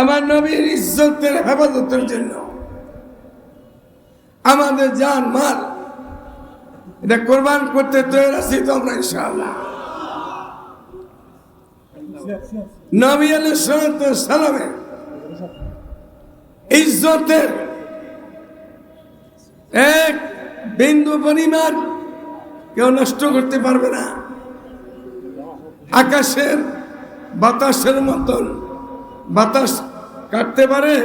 আমার নবীর ইজ্জতের হেফাজতের জন্য। আমাদের জান, মাল, এটা কোরবান করতে তৈরি আছি তো আমরা ইনশাআল্লাহ। নবী আলাই সালামের ইজ্জতের এক বিন্দু পরিমাণ কেউ নষ্ট করতে পারবে না। আকাশের বাতাসের মতন। বাতাস কাটতে পারে,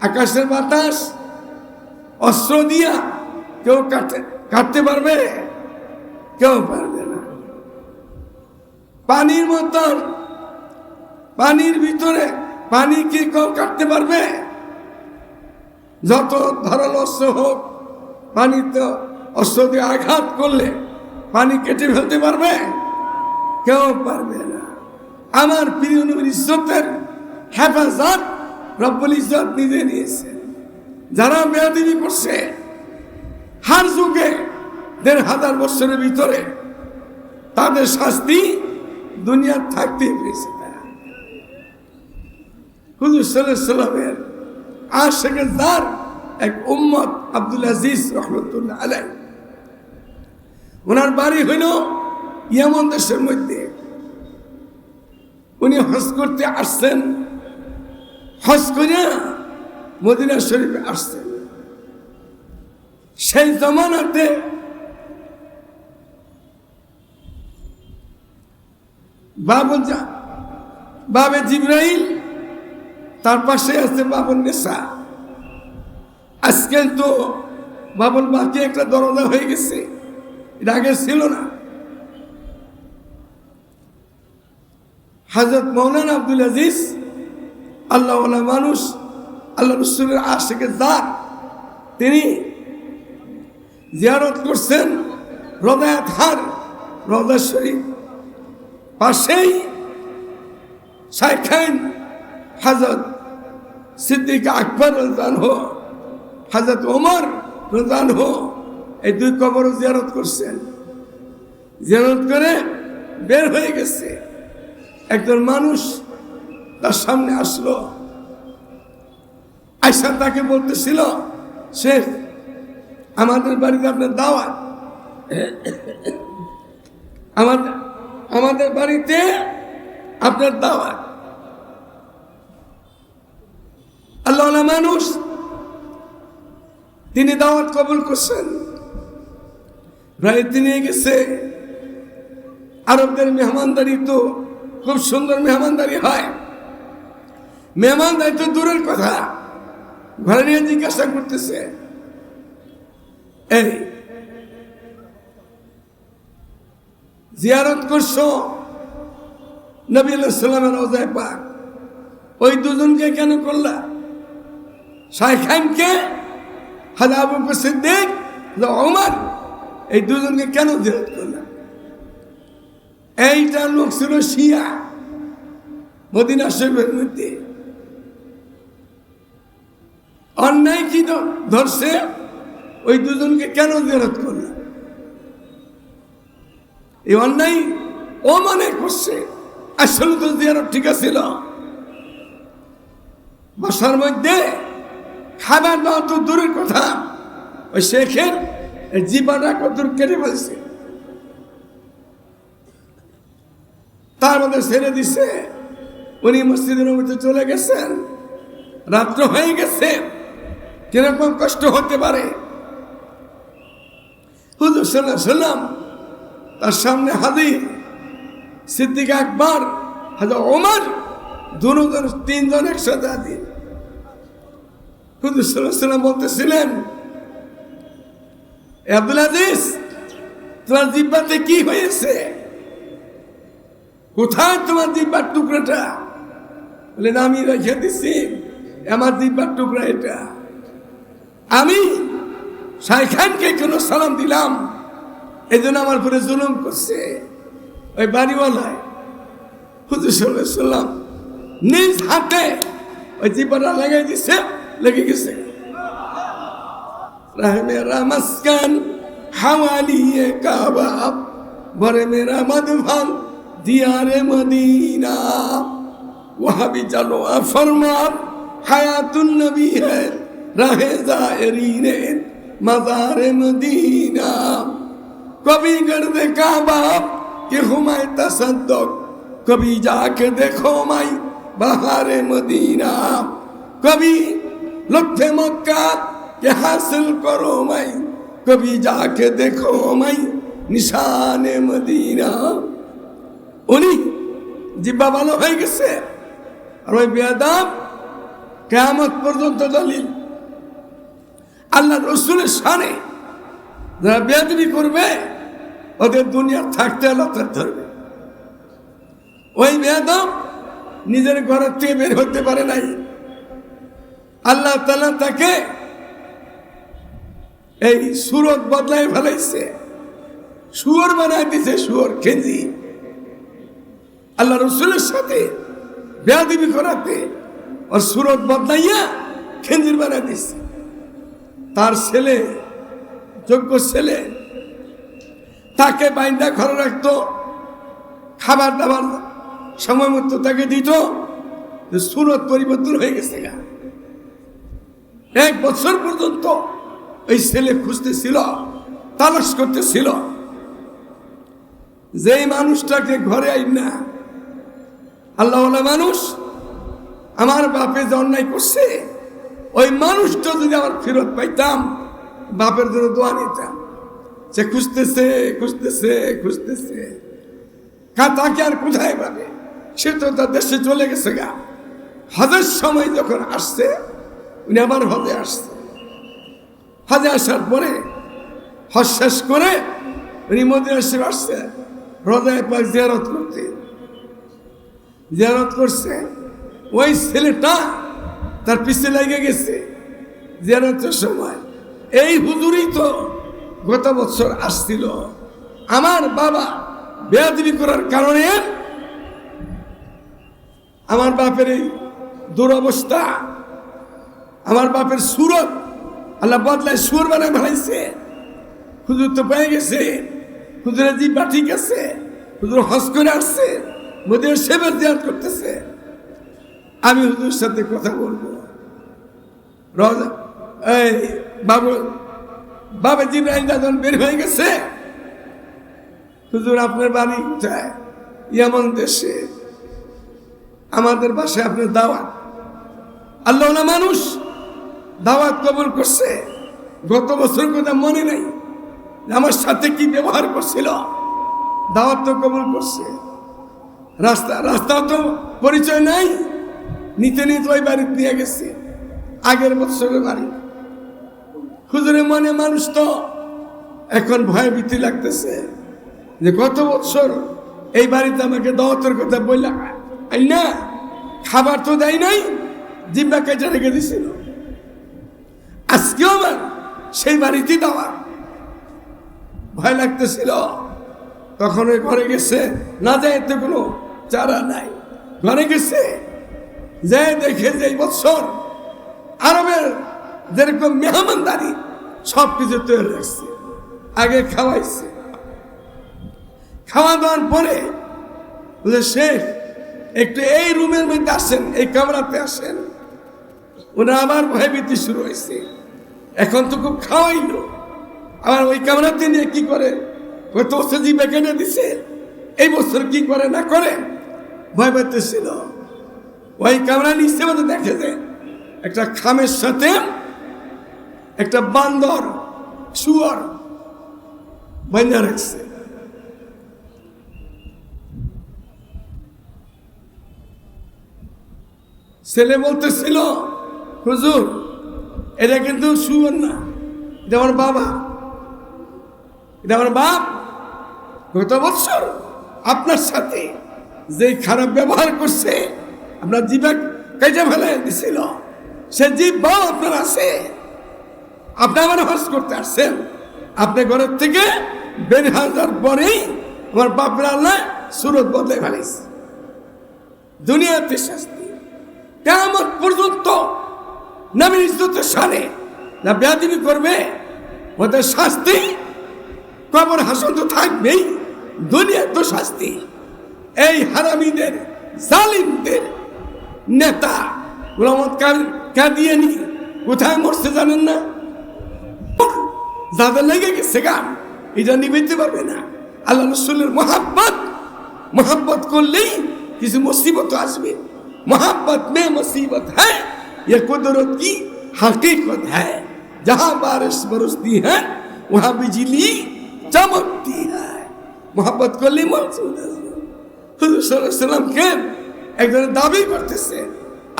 আকাশের বাতাস, অস্ত্র দিয়া কেউ কাটতে কাটতে পারবে? কেউ পারবে না। পানির মতন পানির ভিতরে পানি কি কেউ কাটতে পারবে? যত ধারাল অস্ত্র হোক, পানিতে অস্ত্র দিয়ে আঘাত করলে পানি কেটে ফেলতে পারবে? কেউ পারবে না। আমার প্রিয় নবীর ইজ্জতের হেফাজত রব্বুল ইজ্জত নিজে নিয়েছে। যারা বেয়াদিবি করছে, হার যুগে দেড় হাজার বছরের ভিতরে তাদের শাস্তি দুনিয়ার থাকতেই পেয়েছে হুজুর সাল্লামের আশেখের দার এক উম্মত আব্দুল আজিজ রহমতুল্লাহ আলাই ওনার বাড়ি হইল ইয়ামন দেশের মধ্যে। উনি হজ করতে আসছেন। হজ করে মদিনা শরীফে আসছেন। সেই জমানাতে বাবুল বাবে জিব্রাইল, তার পাশে আছে বাবুল নেশা আজকে তো বাবুল বাকি একটা দরজা হয়ে গেছে। এটা আগে ছিল না। হাজরত মৌলানা আব্দুল আজিজ, আল্লাহ মানুষ, আল্লাহ রসুলের আশেখের দার তিনি জিয়ারত করছেন রদায়াত হার রদা শরীফ। পাশেই শাইখাইন হাজরত সিদ্দিক আকবর রজান হো হাজরত ওমর রজান হো এই দুই কবর জিয়ারত করছেন। জিয়ারত করে বের হয়ে গেছে। একজন মানুষ তার সামনে আসলো। আয়সা তাকে বলতেছিল, সে, আমাদের বাড়িতে আপনার দাওয়াত। আমাদের আমাদের বাড়িতে আপনার দাওয়াত। আল্লাহ মানুষ, তিনি দাওয়াত কবুল করছেন। প্রায় তিনি গেছে। আরবদের মেহমানদারি তো খুব সুন্দর মেহমানদারি হয়। মেহমানদারি তো দূরের কথা। ঘরে নিয়ে জিজ্ঞাসা করতেছে, এই, জিয়ারত করছ? নবী সাল্লামের রোজায় পাক। ওই দুজনকে কেন করলা? শাইখানকে হাজা আবু বকর সিদ্দিক? এই দুজনকে কেন জিয়ারত করলা? এইটা লোক ছিল শিয়া। মদিনা শরীফের মধ্যে। অন্যায় কি ধরছে? ওই দুজনকে কেন জিয়ারত করলা? এই অন্যায় ও মনে করছে। আসলে তো জিয়ারত ঠিক আছিল বাসার মধ্যে খাবার দাওয়া তো দূরের কথা। ওই শেখের জীবাটা কত কেটে ফেলছে। তার মধ্যে ছেড়ে দিছে। উনি মসজিদের মধ্যে চলে গেছেন। রাত্র হয়ে গেছে। কীরকম কষ্ট হতে পারে? হুজুর সাল্লাহ সাল্লাম তার সামনে হাজির। সিদ্দিক আকবর, হাজার ওমর, দুজন, তিনজন একসাথে হাজির। হুজুর সাল্লাহ সাল্লাম বলতেছিলেন, "এ আব্দুল আজিজ তোমার জিব্বাতে কি হয়েছে? কোথায় তোমার দিব্যার টুকরাটা? বলে, না, আমি রেখে দিছি। আমার দিব্যার টুকরা এটা। আমি শাইখানকে কেন সালাম দিলাম। এই জন্য আমার পরে জুলুম করছে। ওই বাড়িওয়ালায় হুজুর সাল্লাম নিজ হাতে ওই জিব্বাটা লাগাই দিছে, লেগে গেছে। মেরা মস্কান কাবাব, ভরে মেরা মধুভান দিয়ারে মদিনা। ওয়াহাবি জালোয়া ফরমান, হায়াতুন নবী হেন রাহে জাহরিন মাজার মদিনা। কবি গর্দে কাবা, কে হুমায় তসদ্দক, কবি যাকে দেখো মাই, বাহারে মদিনা। কবি লক্ষ্যে মক্কা, কে হাসিল করো মাই, কবি যাকে দেখো মাই, নিশানে মদিনা। উনি জিব্বা ভালো হয়ে গেছে। আর ওই বেয়াদাব কেয়ামত পর্যন্ত দলিল। আল্লাহ রসুলের সানে যারা বেয়াদবি করবে, ওদের দুনিয়ার থাকতে আল্লাহ ধরবে। ওই বেয়াদব নিজের ঘরের থেকে বের হতে পারে নাই। আল্লাহ তালা তাকে এই সুরত বদলাই ফেলাইছে। শুয়োর বানায় দিছে শুয়োর খেজি। আল্লাহ রসুলের সাথে, বেয়াদিবি করাতে আর সুরত বদলাইয়া খেঞ্জির বানায় দিছে। তার ছেলে, যোগ্য ছেলে, তাকে বাইন্দা ঘরে রাখতো, খাবার দাবার সময় মতো তাকে দিত সুরত পরিবর্তন হয়ে গেছে গা। এক বছর পর্যন্ত এই ছেলে খুঁজতেছিল, তালাশ করতেছিল, যেই মানুষটাকে ঘরে আইন না আল্লাহ মানুষ। আমার বাপে যে অন্যায় করছে, ওই মানুষটা যদি আমার ফেরত পাইতাম, বাপের জন্য দোয়া নিতাম। সে খুঁজতেছে খুঁজতেছে খুঁজতেছে। কা তাকে আর কোথায় পাবে? সে তো তার দেশে চলে গেছে গা। হজের সময় যখন আসছে, উনি আবার হজে আসছে। হজে আসার পরে হজ শেষ করে উনি মদিনা শরীফ আসছে হৃদয় পাক জিয়ারত করতে। জিয়ারত করছে। ওই ছেলেটা তার পিছে লেগে গেছে জিয়ারতের সময়। এই হুজুরই তো গত বছর আসছিল। আমার বাবা বেয়াদবি করার কারণে আমার বাপের এই দুরবস্থা, আমার বাপের সুরত আল্লাহ বদলায় সুর বানায় ভালাইছে হুজুর তো পেয়ে গেছে। হুজুরের জিব্বা ঠিক আছে। হুজুর হজ করে আসছে। মোদের সেবার জিয়াদ করতেছে। আমি হুজুর সাথে কথা বলব। রাজা এই বাবু, বাবা জিব্রাহিম যখন বের হয়ে গেছে, হুজুর আপনার বাড়ি কোথায়? এমন দেশে। আমাদের বাসায় আপনার দাওয়াত। আল্লাহ মানুষ, দাওয়াত কবুল করছে। গত বছর কথা মনে নাই। আমার সাথে কি ব্যবহার করছিল? দাওয়াত তো কবুল করছে। রাস্তা, রাস্তাও তো পরিচয় নাই। নিতে নিতে ওই বাড়ি নিয়ে গেছে। আগের বছরের বাড়ি। হুজুরের মনে মানুষ তো এখন ভয় ভীতি লাগতেছে যে গত বছর এই বাড়িতে আমাকে দাওয়াতের কথা বললাম আই না, খাবার তো দেয় নাই, জিব্বা কেটে রেখে দিছিল। আজকেও আমার সেই বাড়িতেই দাওয়া ভয় লাগতেছিল। তখন ঘরে গেছে, না যায় তো কোনো চারা নাই। ঘরে গেছে? যে দেখে যে বছর আরবের যেরকম মেহমানদারি, সব কিছু তৈরি রাখছে আগে খাওয়াইছে। খাওয়া দাওয়ার পরে বলে, শেখ, একটু এই রুমের মধ্যে আসেন, এই কামরাতে আসেন। ওরা আবার ভয়ভীতি শুরু হয়েছে। এখন তো খুব খাওয়াইলো। আবার ওই কামরাতে নিয়ে কি করে? বছর জিবে কেনে দিছে। এই বছর কি করে না করে? ভয় পেতেছিল ওই কামরা নিচে মতো দেখে যে একটা খামের সাথে একটা বান্দর শুয়ার বান্ধা রাখছে। ছেলে বলতেছিল, হুজুর, এটা কিন্তু শুয়ার না, এটা আমার বাবা। এটা আমার বাপ। গত বছর আপনার সাথে যে খারাপ ব্যবহার করছে, আপনার জীবা কেটে ফেলে দিছিল। সে জীবও আপনার আছে। আপনি আমার হজ করতে আসছেন। আপনি ঘরের থেকে বের হাজার পরেই আমার বাপরা আল্লাহ সুরত বদলে ফেলেছে। দুনিয়াতে শাস্তি। কেমন পর্যন্ত নবীর ইজ্জতের সানে না বেয়াদিবি করবে, ওদের শাস্তি কবর হাসন তো থাকবেই, দুনিয়ার তো শাস্তি। এই হারামিদের জালিমদের নেতা গোলামত কাদিয়ানি কোথায় মরছে জানেন না যাদের লেগে গেছে গান এটা নিবেতে পারবে না আল্লাহ রসুলের মহাব্বত मोहब्बत করলেই কিছু मुसीबत আসবে मोहब्बत में मुसीबत है ये कुदरत की हकीकत है जहां बारिश बरसती है वहां बिजली चमकती है मोहब्बत করলে মনসুর আসবে হুজুর সাল্লামকে একজনের দাবি করতেছে,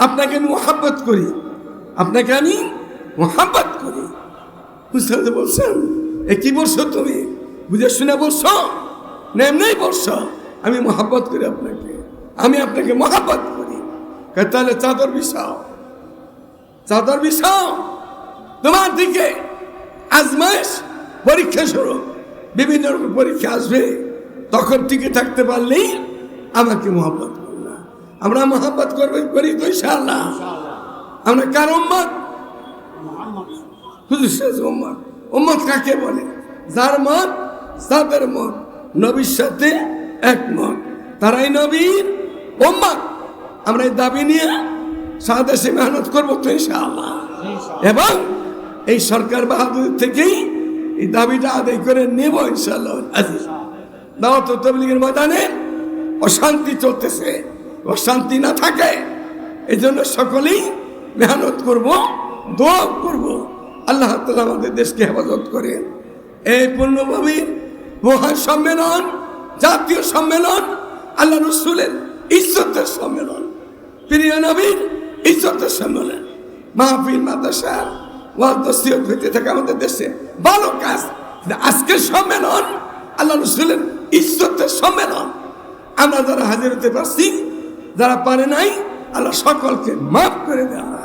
আপনাকে আমি মোহাব্বত করি, আপনাকে আমি মোহাব্বত করি। বুঝতে বলছেন, এ কি বলছো তুমি? বুঝে শুনে বলছো? না এমনি বলছো? আমি মোহাব্বত করি আপনাকে, আমি আপনাকে মোহাব্বত করি। তাহলে চাদর বিছাও চাদর বিছাও। তোমার দিকে আজমাইশ, পরীক্ষা শুরু। বিভিন্ন রকম পরীক্ষা আসবে, তখন টিকে থাকতে পারলেই আমাকে মোহাব্বত করবে আমরা মোহাব্বত করবে, করি তো ইনশাআল্লাহ। আমরা কার হুজুর শেষ উম্মত। উম্মত কাকে বলে? যার মত তাদের মত। নবীর সাথে একমত। তারাই নবীর উম্মত। আমরা এই দাবি নিয়ে সাদেশে মেহনত করব তো ইনশাআল্লাহ। এবং এই সরকার বাহাদুর থেকেই এই দাবিটা আদায় করে নেব ইনশাআল্লাহ। দাওয়াত তবলিগের ময়দানে অশান্তি চলতেছে, অশান্তি না থাকে। এই জন্য সকলেই মেহনত করব, দোয়া করব। আল্লাহ তালা আমাদের দেশকে হেফাজত করেন। এই পূর্ণভূমির মহা সম্মেলন, জাতীয় সম্মেলন, আল্লাহ রসুলের ইজ্জতের সম্মেলন। প্রিয় নবীর ইজ্জতের সম্মেলন। মাহফিল, মাদ্রাসা, ওয়াজ, নসিহত হইতে থাকে আমাদের দেশে। ভালো কাজ। আজকের সম্মেলন আল্লাহ রসুলের ইজ্জতের সম্মেলন। আমরা যারা হাজির হতে পারছি যারা পারে নাই আল্লাহ সকলকে মাফ করে দেওয়া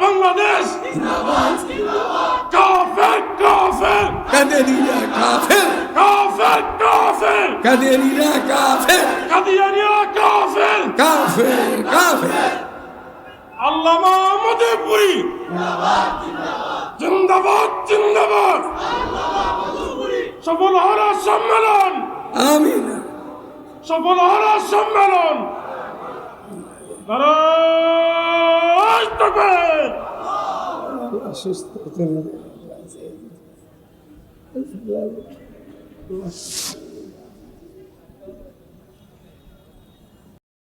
বাংলাদেশ। কাফের কাফের। কাদেরিয়া কাফের। কাফের কাফের। কাদেরিয়া কাফের। কাদিয়ানিয়া কাফের। কাফের কাফের। আল্লামা মধুপুরি। জিন্দাবাদ জিন্দাবাদ। সফল হরা সম্মেলন। আমিন। সফল হরা সম্মেলন।